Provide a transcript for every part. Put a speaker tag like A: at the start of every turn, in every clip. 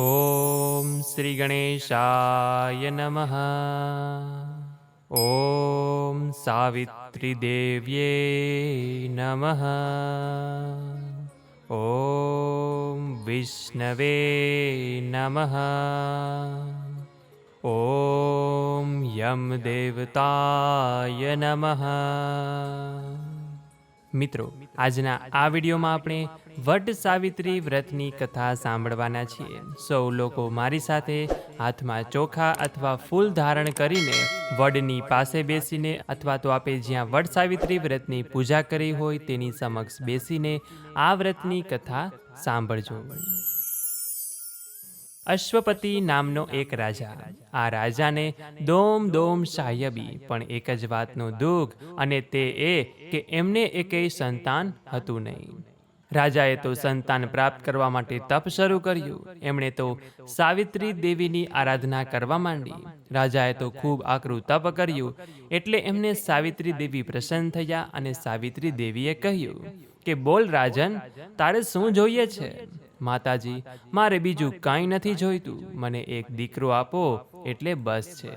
A: ॐ श्रीगणेशाय नमः। ॐ सावित्रिदेव्ये नमः। ॐ विष्णवे नमः। ॐ यमदेवताय નમઃ મિત્રો, આજના આ વિડીયોમાં આપણે વટ સાવિત્રી વ્રતની કથા સાંભળવાના છીએ. સૌ લોકો મારી સાથે હાથમાં ચોખા અથવા ફૂલ ધારણ કરીને વડની પાસે બેસીને અથવા તો આપે જ્યાં વટ સાવિત્રી વ્રતની પૂજા કરી હોય તેની સમક્ષ બેસીને આ વ્રતની કથા સાંભળજો. અશ્વપતિ નામનો એક રાજા. આ રાજાને દોમ દોમ સાહ્યબી પણ એક જ વાતનું દુઃખ અને તે એ કે એમને એકેય સંતાન હતું નહીં. રાજાએ તો સંતાન પ્રાપ્ત કરવા માટે તપ શરૂ કર્યું. એમણે તો સાવિત્રી દેવીની આરાધના કરવા માંડી. રાજાએ તો ખૂબ આકરું તપ કર્યું. એટલે એમને સાવિત્રી દેવી પ્રસન્ન થયા અને સાવિત્રી દેવીએ કહ્યું કે, બોલ રાજન, તારે શું જોઈએ છે? માતાજી, મારે બીજું કાંઈ નથી જોઈતું. મને એક દીકરો આપો, એટલે બસ છે.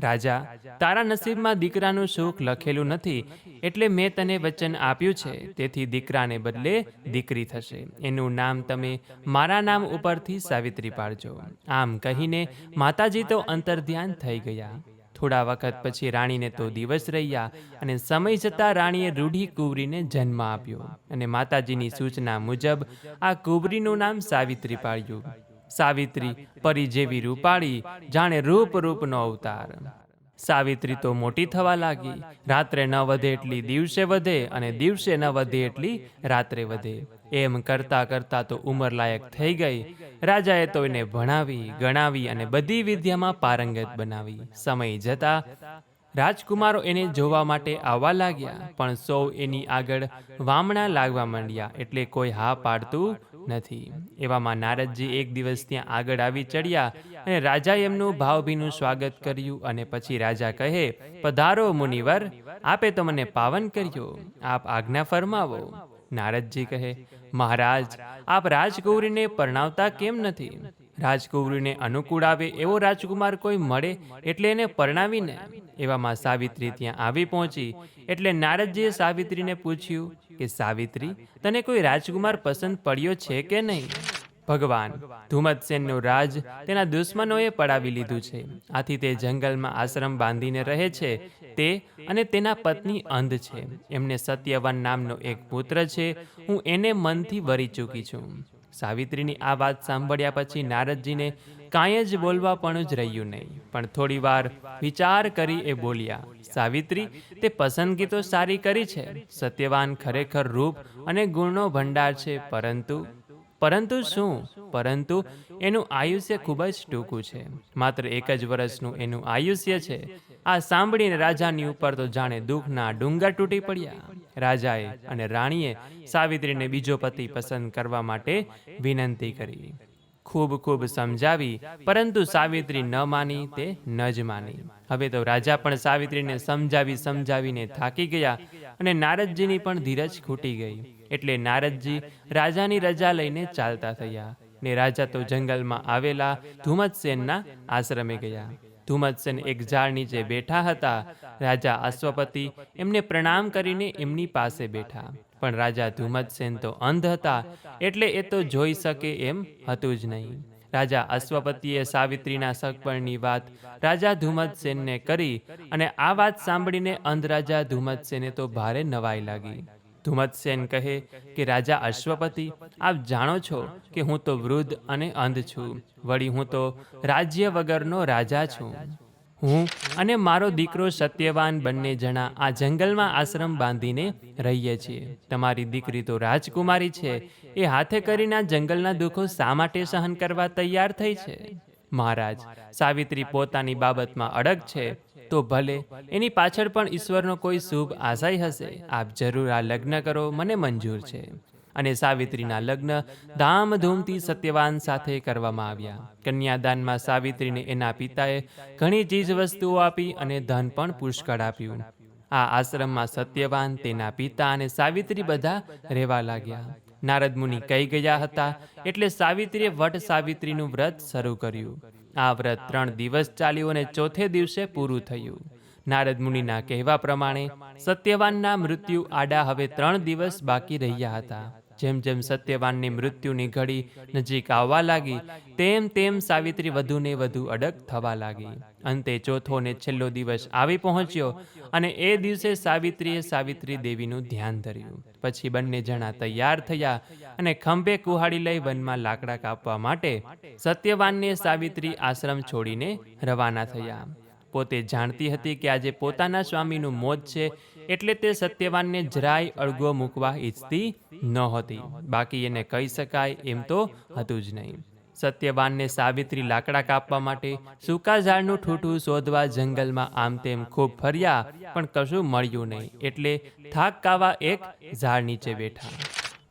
A: રાજા, તારા નસીબમાં દીકરાનું સુખ લખેલું નથી, એટલે મેં તને વચન આપ્યું છે. તેથી દીકરાને બદલે દીકરી થશે. એનું નામ તમે મારા નામ ઉપરથી સાવિત્રી પાડજો. આમ કહીને માતાજી તો અંતર્ધ્યાન થઈ ગયા. થોડા વખત પછી રાણીને તો દિવસ રહ્યા અને સમય જતાં રાણીએ રૂઢી કુંવરીને જન્મ આપ્યો અને માતાજીની સૂચના મુજબ આ કુંવરીનું નામ સાવિત્રી પાડ્યું. સાવિત્રી પરી જેવી રૂપાળી, જાણે રૂપ રૂપનો અવતાર. સાવિત્રી તો મોટી થવા લાગી. રાત્રે ન વધે એટલી દિવસે વધે અને દિવસે ન વધે એટલી રાત્રે વધે. એમ કરતા કરતા તો ઉંમર લાયક થઈ ગઈ. રાજાએ તો એને ભણાવી, ગણાવી અને બધી વિદ્યામાં પારંગત બનાવી. સમય જતા રાજકુમારો એને જોવા માટે આવવા લાગ્યા, પણ સૌ એની આગળ વામણા લાગવા માંડ્યા એટલે કોઈ હા પાડતું નથી. એવામાં નારદજી એક દિવસ ત્યાં આગળ આવી ચડ્યા અને રાજાએ એમનું ભાવભીનું સ્વાગત કર્યું અને પછી રાજા કહે, પધારો મુનિવર, આપે તો મને પાવન કર્યો. આપ આજ્ઞા ફરમાવો. નારદજી કહે મહારાજ આપ રાજકુંવરીને પરણાવતા કેમ નથી? રાજકુવરીને અનુકૂળ આવે એવો રાજકુમાર કોઈ મળે એટલે એને પરણાવીને એવામાં સાવિત્રી ત્યાં આવી પહોંચી. એટલે નારદજીએ સાવિત્રીને પૂછ્યું કે સાવિત્રી તને કોઈ રાજકુમાર પસંદ પડ્યો છે કે નહીં? ભગવાન. ધુમતસેનનું રાજ તેના દુશ્મનોએ પડાવી લીધું છે. આથી તે જંગલમાં આશ્રમ બાંધીને રહે છે, તે અને તેના પત્ની અંધ છે. એમને સત્યવાન નામનો એક પુત્ર છે, હું એને મનથી વરી ચૂકી છું. સાવિત્રીની આ વાત સાંભળ્યા પછી નારદજીને કાંઈ જ બોલવા પણ જ રહ્યું નહીં, પણ થોડી વાર વિચાર કરી એ બોલ્યા, સાવિત્રી, તે પસંદગી તો સારી કરી છે. સત્યવાન ખરેખર રૂપ અને ગુણનો ભંડાર છે, પરંતુ પરંતુ શું? પરંતુ એનું આયુષ્ય ખૂબ જ ટૂંકું છે. માત્ર એક જ વર્ષનું એનું આયુષ્ય છે. આ સાંભળીને રાજાની ઉપર તો જાણે દુઃખના ડુંગર તૂટી પડ્યા. રાજાએ અને રાણીએ સાવિત્રીને બીજો પતિ પસંદ કરવા માટે વિનંતી કરી. ખૂબ ખૂબ સમજાવી, પરંતુ સાવિત્રી ન માની તે ન જ માની. હવે તો રાજા પણ સાવિત્રીને સમજાવી સમજાવીને થાકી ગયા અને નારદજીની પણ ધીરજ ખૂટી ગઈ. એટલે નારદજી રાજાની રજા લઈને ચાલતા થયા ને રાજા તો જંગલમાં આવેલા ધુમતસેનના આશ્રમે ગયા. ધુમતસેન એક ઝાડ નીચે બેઠા હતા. રાજા અશ્વપતિ એમને પ્રણામ કરીને એમની પાસે બેઠા. પણ રાજા ધુમતસેન તો અંધ હતા, એટલે એ તો જોઈ શકે એમ હતું જ નહીં. રાજા અશ્વપતિએ સાવિત્રીના સગપણની વાત રાજા ધુમતસેનને કરી અને આ વાત સાંભળીને અંધ રાજા ધુમતસેને તો ભારે નવાઈ લાગી. ધુમતસેન કહે કે, રાજા અશ્વપતિ, આપ જાણો છો કે હું તો વૃદ્ધ અને અંધ છું. વળી હું તો રાજ્ય વગરનો રાજા છું. હું અને મારો દીકરો સત્યવાન બંને જણા આ જંગલમાં આશ્રમ બાંધીને રહીએ છીએ. તમારી દીકરી તો રાજકુમારી છે. એ હાથે કરીને જંગલના દુઃખો શા માટે સહન કરવા તૈયાર થઈ છે? મહારાજ, સાવિત્રી પોતાની બાબતમાં અડગ છે. તો ભલે, એની પાછળ પણ ઈશ્વરનો કોઈ શુભ આશય હશે. આપ જરૂર આ લગ્ન કરો. મને મંજૂર છે. અને સાવિત્રીના લગ્ન ધામધૂમથી સત્યવાન સાથે કરવામાં આવ્યા. કન્યાદાનમાં સાવિત્રીને એના પિતાએ ઘણી ચીજ વસ્તુઓ આપી અને ધન પણ પુષ્કળ આપ્યું. આ આશ્રમમાં સત્યવાન, તેના પિતા અને સાવિત્રી બધા રહેવા લાગ્યા. નારદ મુનિ કહી ગયા હતા એટલે સાવિત્રીએ વટ સાવિત્રીનું વ્રત શરૂ કર્યું. આ વ્રત ત્રણ દિવસ ચાલ્યું અને ચોથે દિવસે પૂરું થયું. નારદ મુનિના કહેવા પ્રમાણે સત્યવાનના મૃત્યુ આડા હવે ત્રણ દિવસ બાકી રહ્યા હતા. જેમ જેમ સત્યવાનની મૃત્યુની ઘડી નજીક આવવા લાગી, તેમ તેમ સાવિત્રી વધુને વધુ અડગ થવા લાગી. અંતે ચોથો ને છેલ્લો દિવસ આવી પહોંચ્યો અને એ દિવસે સાવિત્રીએ સાવિત્રી દેવીનું ધ્યાન ધર્યું. પછી બંને જણા તૈયાર થયા અને ખંભે કુહાડી લઈ વનમાં લાકડા કાપવા માટે સત્યવાનને સાવિત્રી આશ્રમ છોડીને રવાના થયા. પોતે જાણતી હતી કે આજે પોતાના સ્વામીનું મોત છે, એટલે તે સત્યવાનને જરાય અળગો મૂકવા ઈચ્છતી નહોતી બાકી એને કહી શકાય એમ તો હતું જ નહીં. સત્યવાનને સાવિત્રી લાકડા કાપવા માટે સૂકા ઝાડનું ઠૂઠું શોધવા જંગલમાં આમ તેમ ખૂબ ફર્યા, પણ કશું મળ્યું નહીં, એટલે થાક કાવા એક ઝાડ નીચે બેઠા.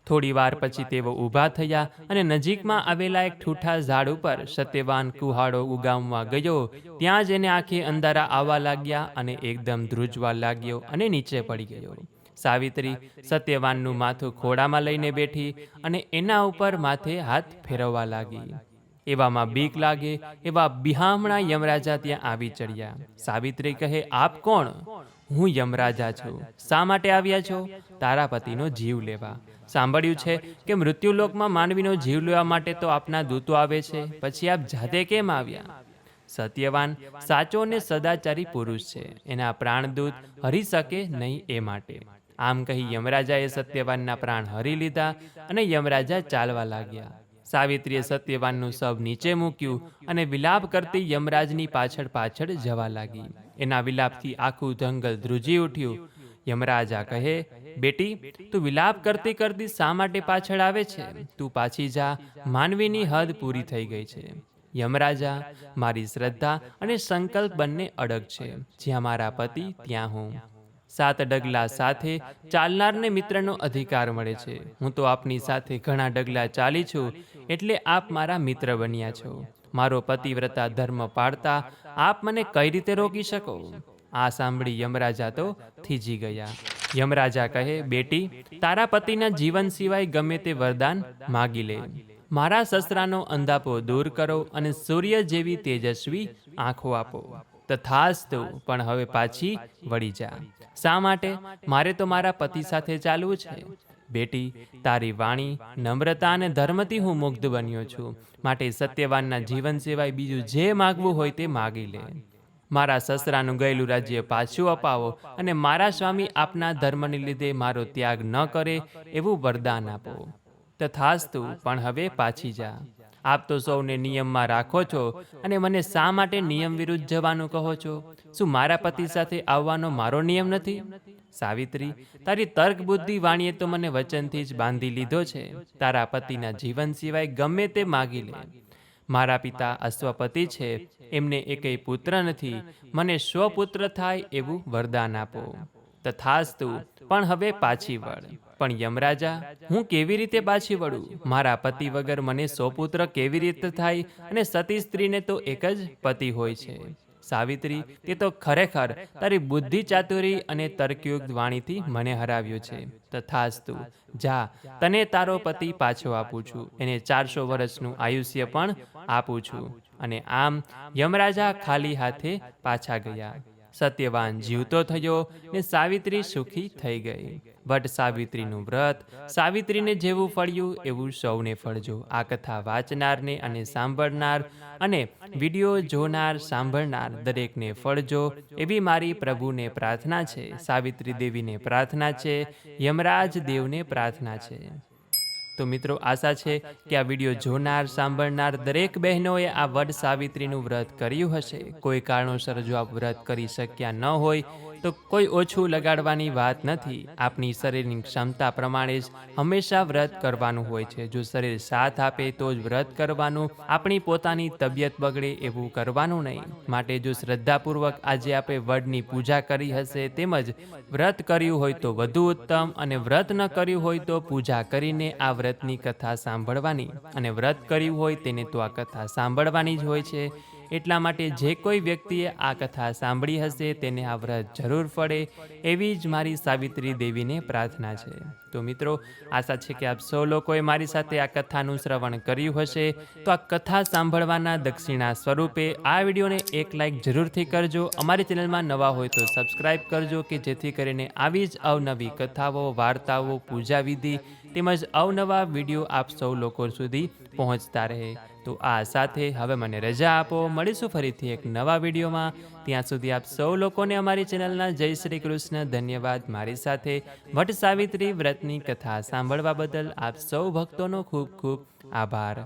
A: થોડી વાર પછી તેઓ ઊભા થયા અને નજીકમાં આવેલા એક ઠૂઠા ઝાડ ઉપર સત્યવાન કુહાડો ઉગામવા ગયો. ત્યાં જ એને આંખે અંધારા આવવા લાગ્યા અને એકદમ ધ્રુજવા લાગ્યો અને નીચે પડી ગયો. સાવિત્રી સત્યવાનનું માથું ખોડામાં લઈને બેઠી અને એના ઉપર માથે હાથ ફેરવવા લાગી. એવામાં બીક લાગે એવા બિહામણા યમરાજા ત્યાં આવી ચડ્યા. સાવિત્રી કહે, આપ કોણ? હું યમરાજા છું. શા માટે આવ્યા છો? તારા પતિનો જીવ લેવા. સાંભળ્યું છે કે મૃત્યુલોકમાં માનવીનો જીવ લેવા માટે તો આપના દૂતો આવે છે. પછી આપ જાતે કેમ આવ્યા? સત્યવાન, સાચો અને સદાચારી પુરુષ છે. એના પ્રાણદૂત હરી શકે નહીં એ માટે. આમ કહી યમરાજાએ સત્યવાનના પ્રાણ હરી લીધા અને યમરાજા ચાલવા લાગ્યા. સાવિત્રીએ સત્યવાનનું શવ નીચે મૂક્યું અને વિલાપ કરતી યમરાજની પાછળ પાછળ જવા લાગી. એના વિલાપથી આખું જંગલ ધ્રુજી ઉઠ્યું. યમરાજા કહે બેટી, તું વિલાપ કરતી કરતી શા માટે પાછળ આવે છે? તું પાછી જા, માનવીની હદ પૂરી થઈ ગઈ છે. યમરાજા, મારી શ્રદ્ધા અને સંકલ્પ બંને અડગ છે. જ્યાં મારા પતિ, ત્યાં હું. સાત ડગલા સાથે ચાલનારને મિત્રનો અધિકાર મળે છે. હું તો આપની સાથે ઘણા ડગલા ચાલી છું, એટલે આપ મારા મિત્ર બન્યા છો. મારો પતિવ્રતા ધર્મ પાળતા આપ મને કઈ રીતે રોકી શકો? આ સાંભળી યમરાજા તો થીજી ગયા. યમરાજા કહે, બેટી, તારા પતિના જીવન સિવાય ગમે તે વરદાન માગી લે. મારા સસરાનો અંધાપો દૂર કરો અને સૂર્ય જેવી તેજસ્વી આંખો આપો. તથાસ્તુ, પણ હવે પાછી વળી જા. શા માટે? મારે તો મારા પતિ સાથે ચાલવું છે. બેટી, તારી વાણી, નમ્રતા અને ધર્મથી હું મુગ્ધ બન્યો છું. માટે સત્યવાનના જીવન સિવાય બીજું જે માગવું હોય તે માગી લે. મારા સસરાનું ગયેલું રાજ્ય પાછું અપાવો અને મારા સ્વામી આપના ધર્મને લીધે મારો ત્યાગ ન કરે એવું વરદાન આપો. તથાસ્તુ, પણ હવે પાછી જા. આપ તો સૌને નિયમમાં રાખો છો અને મને શા માટે નિયમ વિરુદ્ધ જવાનું કહો છો? શું મારા પતિ સાથે આવવાનો મારો નિયમ નથી? સાવિત્રી, તારી તર્ક બુદ્ધિ વાણીએ તો મને વચનથી જ બાંધી લીધો છે. તારા પતિના જીવન સિવાય ગમે તે માગી લે. મારા પિતા અશ્વપતિ છે, એમને એકેય પુત્ર નથી, મને સ્વપુત્ર થાય એવું વરદાન આપો. તથાસ્તુ, પણ હવે પાછી વળ. પણ યમરાજા, હું કેવી રીતે પાછી વળું? મારા પતિ વગર મને સોપુત્ર કેવી રીતે થાય? અને સતી સ્ત્રીને તો એક જ પતિ હોય છે. સાવિત્રી, તે તો ખરેખર તારી બુદ્ધિ ચાતુરી અને તર્કયુક્ત વાણીથી મને હરાવ્યો છે. તથાસ્તુ, જા, તને તારો પતિ પાછો આપું છું. એને ચારસો વર્ષનું આયુષ્ય પણ આપું છું. અને આમ યમરાજા ખાલી હાથે પાછા ગયા. સત્યવાન જીવતો થયો ને સાવિત્રી સુખી થઈ ગઈ. વટ સાવિત્રીનું વ્રત, સાવિત્રીને જેવું ફળ્યું એવું સૌને ફળજો. આ કથા વાંચનારને અને સાંભળનાર અને વીડિયો જોનાર, સાંભળનાર દરેકને ફળજો એવી મારી પ્રભુને પ્રાર્થના છે. સાવિત્રી દેવીને પ્રાર્થના છે. યમરાજ દેવને પ્રાર્થના છે. તો મિત્રો આશા છે કે આ વીડિયો જોનાર સાંભળનાર દરેક બહેનોએ આ વડ સાવિત્રીનું વ્રત કર્યું હશે. કોઈ કારણોસર જો આ વ્રત કરી શક્યા ન હોય તો કોઈ ઓછું લગાડવાની વાત નથી. આપની શરીરની ક્ષમતા પ્રમાણે જ હંમેશા વ્રત કરવાનું હોય છે. જો શરીર સાથ આપે તો જ વ્રત કરવાનું, આપણી પોતાની તબિયત બગડે એવું કરવાનું નહીં. માટે જો શ્રદ્ધાપૂર્વક આજે આપણે વડની પૂજા કરી હશે તેમજ વ્રત કર્યું હોય તો વધુ ઉત્તમ અને વ્રત ન કર્યું હોય તો પૂજા કરીને આ વ્રતની કથા સાંભળવાની. અને વ્રત કર્યું હોય તેને તો આ કથા સાંભળવાની જ હોય છે. એટલા માટે જે કોઈ વ્યક્તિએ આ કથા સાંભળી હશે તેને આ વ્રત જરૂર ફળે એવી જ મારી સાવિત્રી દેવીને પ્રાર્થના છે. તો મિત્રો, આશા છે કે આપ સૌ લોકોએ મારી સાથે આ કથાનું શ્રવણ કર્યું હશે. તો આ કથા સાંભળવાના દક્ષિણા સ્વરૂપે આ વિડીયોને એક લાઇક જરૂરથી કરજો. અમારી ચેનલમાં નવા હોય તો સબસ્ક્રાઈબ કરજો કે જેથી કરીને આવી જ અવનવી કથાઓ, વાર્તાઓ પૂજા વિધિ તેમજ અવનવા વીડિયો આપ સૌ લોકો સુધી પહોંચતા રહે. તો આ સાથે હવે મને રજા આપો. મળીશું ફરીથી એક નવા વિડીયોમાં. ત્યાં સુધી આપ સૌ લોકોને અમારી ચેનલના જય શ્રી કૃષ્ણ ધન્યવાદ. મારી સાથે વટ સાવિત્રી વ્રતની કથા સાંભળવા બદલ આપ સૌ ભક્તોનો ખૂબ ખૂબ આભાર.